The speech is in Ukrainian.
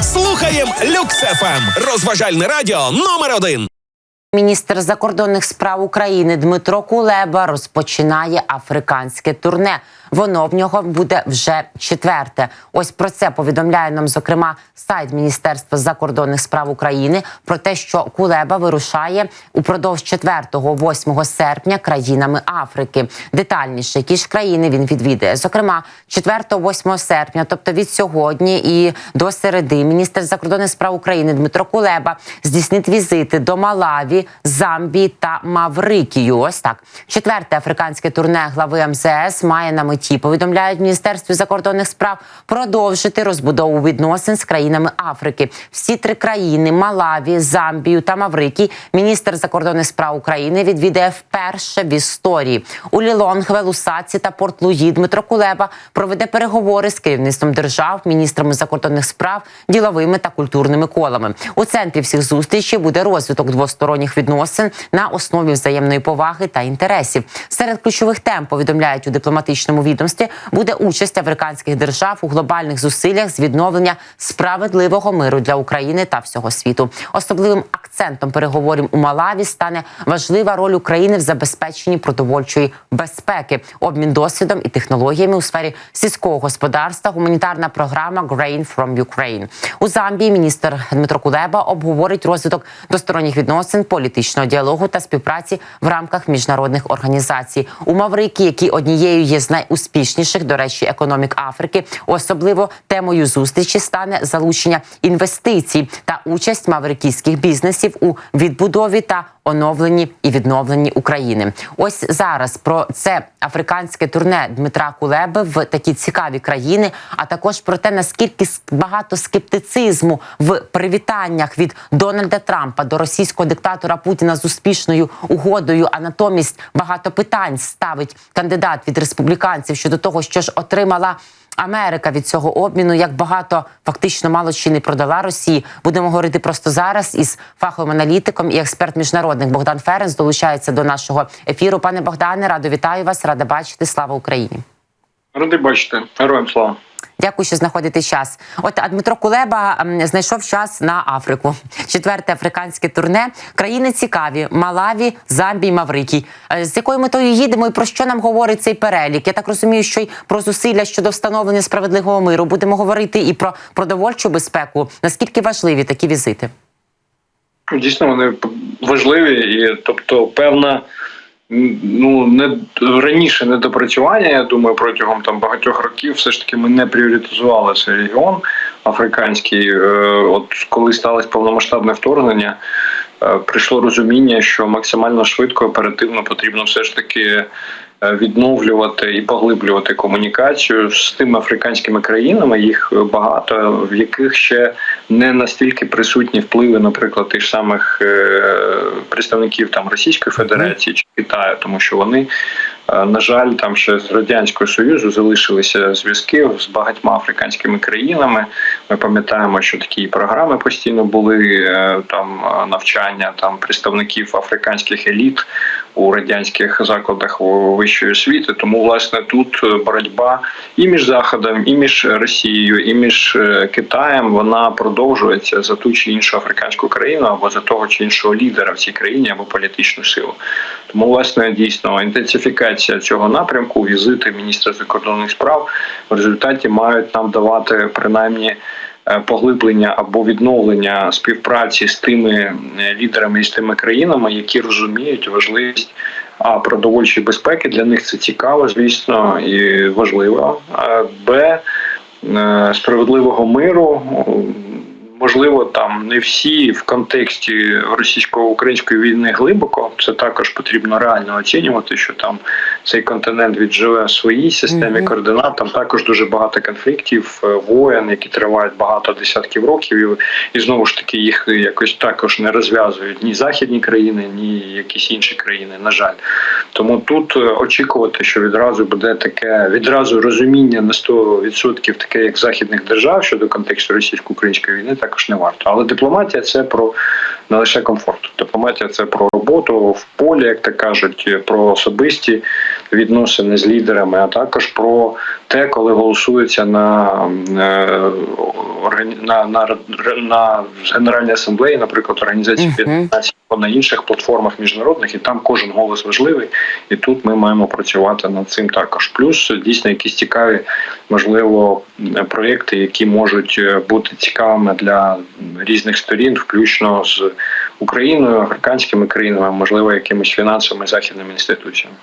Слухаєм Люкс ФМ. Розважальне радіо номер один. Міністр закордонних справ України Дмитро Кулеба розпочинає африканське турне. Воно в нього буде вже четверте. Ось про це повідомляє нам зокрема сайт Міністерства закордонних справ України про те, що Кулеба вирушає упродовж 4-8 серпня країнами Африки. Детальніше, які ж країни він відвідає. Зокрема, 4-8 серпня, тобто від сьогодні і до середи, міністр закордонних справ України Дмитро Кулеба здійснить візити до Малаві, Замбії та Маврикію. Ось так четверте африканське турне глави МЗС має на меті. Повідомляють в міністерстві закордонних справ продовжити розбудову відносин з країнами Африки. Всі три країни Малаві, Замбію та Маврикій міністр закордонних справ України відвідає вперше в історії. У Лілонгве, Лусаці та Порт Луї Дмитро Кулеба проведе переговори з керівництвом держав, міністрами закордонних справ, діловими та культурними колами. У центрі всіх зустрічей буде розвиток двосторонніх відносин на основі взаємної поваги та інтересів. Серед ключових тем повідомляють у дипломатичному відомстві буде участь африканських держав у глобальних зусиллях з відновлення справедливого миру для України та всього світу. Особливим акцентом переговорів у Малаві стане важлива роль України в забезпеченні продовольчої безпеки, обмін досвідом і технологіями у сфері сільського господарства, гуманітарна програма Grain from Ukraine. У Замбії міністр Дмитро Кулеба обговорить розвиток двосторонніх відносин, політичного діалогу та співпраці в рамках міжнародних організацій. У Маврикії, які однією є з найуспішніших, до речі, економік Африки, особливо темою зустрічі стане залучення інвестицій та участь маврикійських бізнесів у відбудові та оновленні і відновленні України. Ось зараз про це африканське турне Дмитра Кулеби в такі цікаві країни, а також про те, наскільки багато скептицизму в привітаннях від Дональда Трампа до російського диктатора Путіна з успішною угодою, а натомість багато питань ставить кандидат від республіканців щодо того, що ж отримала. Америка від цього обміну як багато фактично мало чи не продала Росії. Будемо говорити просто зараз із фаховим аналітиком і експерт міжнародних Богдан Ференс долучається до нашого ефіру. Пане Богдане, радо вітаю вас, рада бачити. Слава Україні. Ради бачити. Героям слава. Дякую, що знаходите час. От а Дмитро Кулеба знайшов час на Африку. Четверте африканське турне. Країни цікаві: Малаві, Замбій, Маврикій. Е, З якою метою їдемо і про що нам говорить цей перелік? Я так розумію, що й про зусилля щодо встановлення справедливого миру будемо говорити і про продовольчу безпеку. Наскільки важливі такі візити? Дійсно, вони важливі, і тобто, певна ну не раніше недопрацювання. Я думаю, протягом там багатьох років все ж таки ми не пріоритизували цей регіон африканський. Е, От коли сталося повномасштабне вторгнення, прийшло розуміння, що максимально швидко, оперативно потрібно все ж таки. е, Відновлювати і поглиблювати комунікацію з тими африканськими країнами, їх багато, в яких ще не настільки присутні впливи, наприклад, тих самих е, представників там Російської Федерації чи Китаю, тому що вони, е, на жаль, там ще з радянського союзу залишилися зв'язки з багатьма африканськими країнами. Ми пам'ятаємо, що такі програми постійно були е, там е, навчання там представників африканських еліт у радянських закладах вищої освіти. Тому власне тут е, боротьба і між заходом, і між Росією, і між е, Китаєм вона продовжується за ту чи іншу африканську країну або за того чи іншого лідера в цій країні або політичну силу. Тому власне дійсно інтенсифікація цього напрямку, візити міністра закордонних справ в результаті мають нам давати принаймні. Е, Поглиблення або відновлення співпраці з тими е, лідерами і з тими країнами, які розуміють важливість продовольчої безпеки для них це цікаво, звісно, і важливо. Б е, справедливого миру. Можливо, там не всі в контексті російсько-української війни глибоко. Це також потрібно реально оцінювати, що там цей континент відживе в своїй системі Мгм. координат. Там також дуже багато конфліктів, е, воєн, які тривають багато десятків років, і, і знову ж таки їх якось також не розв'язують ні західні країни, ні якісь інші країни. На жаль, тому тут е, очікувати, що відразу буде таке відразу розуміння на 100% таке, як західних держав щодо контексту російсько-української війни, так також не варто. Але дипломатія це про не лише комфорт. Дипломатія це про роботу в полі, як так кажуть, про особисті відносини з лідерами, а також про те, коли голосується на е, на, на, на, на Генеральній асамблеї, наприклад, організації 15 на інших платформах міжнародних, і там кожен голос важливий. І тут ми маємо працювати над цим також. Плюс дійсно якісь цікаві, можливо, проекти, які можуть е, бути цікавими для різних сторін, включно з Україною, африканськими країнами, можливо, якимись фінансовими західними інституціями.